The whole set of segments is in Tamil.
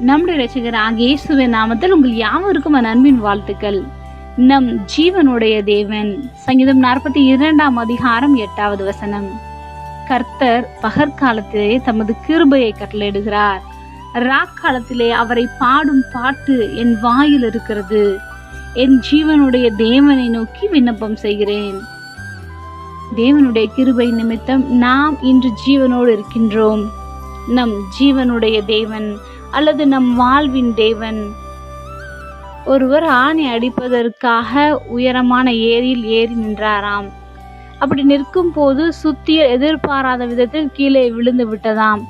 நம்முடைய ரசிகர் ஆகிய இயேசுவின் நாமத்தில் உங்கள் யாவருக்கும் அன்பின் வாழ்த்துக்கள். நம் ஜீவனுடைய தேவன் சங்கீதம் நாற்பத்தி இரண்டாம் அதிகாரம் எட்டாவது வசனம். கர்த்தர் பகற்காலத்திலே தமது கிருபையை கட்டளையிடுகிறார். ராக்காலத்திலே அவரை பாடும் பாட்டு என் வாயில் இருக்கிறது. என் ஜீவனுடைய தேவனை நோக்கி விண்ணப்பம் செய்கிறேன். தேவனுடைய கிருபை நிமித்தம் நாம் இன்று ஜீவனோடு இருக்கின்றோம். நம் ஜீவனுடைய தேவன் அல்லது நம் வாழ்வின் தேவன். ஒருவர் ஆணை அடிப்பதற்காக உயரமான ஏரியில் ஏறி நின்றாராம். அப்படி நிற்கும் போது சுத்திய எதிர்பாராத விதத்தில் கீழே விழுந்து விட்டதாம்.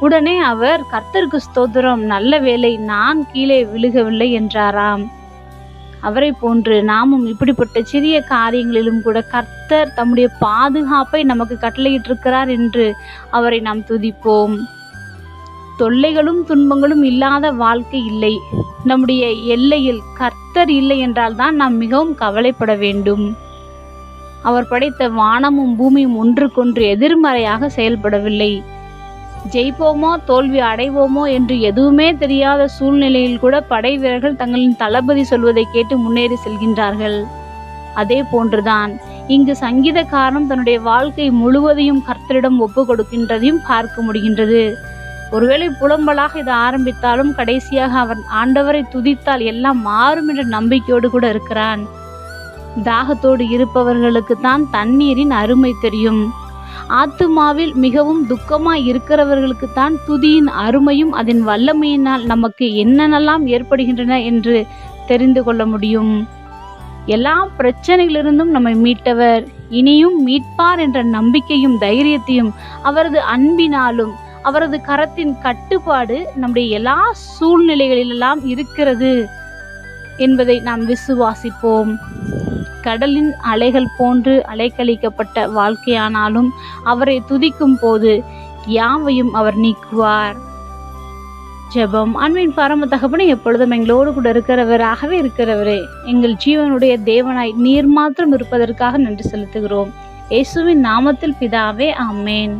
உடனே அவர் கர்த்தருக்கு ஸ்தோத்திரம் நல்ல வேலை நான் கீழே விழுகவில்லை என்றாராம். அவரை போன்று நாமும் இப்படிப்பட்ட சிறிய காரியங்களிலும் கூட கர்த்தர் தம்முடைய பாதுகாப்பை நமக்கு கட்டளையிட்டிருக்கிறார் என்று அவரை நாம் துதிப்போம். தொல்லைகளும் துன்பங்களும் இல்லாத வாழ்க்கை இல்லை. நம்முடைய எல்லையில் கர்த்தர் இல்லை என்றால் தான் நாம் மிகவும் கவலைப்பட வேண்டும். அவர் படைத்த வானமும் பூமியும் ஒன்றுக்கொன்று எதிர்மறையாக செயல்படவில்லை. ஜெயிப்போமோ தோல்வி அடைவோமோ என்று எதுவுமே தெரியாத சூழ்நிலையில் கூட படை வீரர்கள் தங்களின் தளபதி சொல்வதை கேட்டு முன்னேறி செல்கின்றார்கள். அதே போன்றுதான் இங்கு சங்கீதக்காரன் தன்னுடைய வாழ்க்கை முழுவதையும் கர்த்தரிடம் ஒப்பு கொடுக்கின்றதையும் பார்க்க முடிகின்றது. ஒருவேளை புலம்பலாக இதை ஆரம்பித்தாலும் கடைசியாக அவன் ஆண்டவரை துதித்தால் எல்லாம் மாறும் என்ற நம்பிக்கையோடு கூட இருக்கிறான். தாகத்தோடு இருப்பவர்களுக்கு தான் தண்ணீரின் அருமை தெரியும். ஆத்துமாவில் மிகவும் துக்கமாய் இருக்கிறவர்களுக்கு தான் துதியின் அருமையும் அதன் வல்லமையினால் நமக்கு என்னென்னலாம் ஏற்படுகின்றன என்று தெரிந்து கொள்ள முடியும். எல்லா பிரச்சனைகளிலிருந்தும் நம்மை மீட்டவர். இனியும் மீட்பார் என்ற நம்பிக்கையும் தைரியத்தையும் அவரது அன்பினாலும் அவரது கரத்தின் கட்டுப்பாடு நம்முடைய எல்லா சூழ்நிலைகளிலெல்லாம் இருக்கிறது என்பதை நாம் விசுவாசிப்போம். கடலின் அலைகள் போன்று அலைக்கழிக்கப்பட்ட வாழ்க்கையானாலும் அவரை துதிக்கும் போது யாவையும் அவர் நீக்குவார். ஜெபம். அன்பின் பரம தகப்பனை எப்பொழுதும் எங்களோடு கூட இருக்கிறவராகவே இருக்கிறவரே எங்கள் ஜீவனுடைய தேவனாய் நீர் மாத்திரம் இருப்பதற்காக நன்றி செலுத்துகிறோம். இயேசுவின் நாமத்தில் பிதாவே அம்மேன்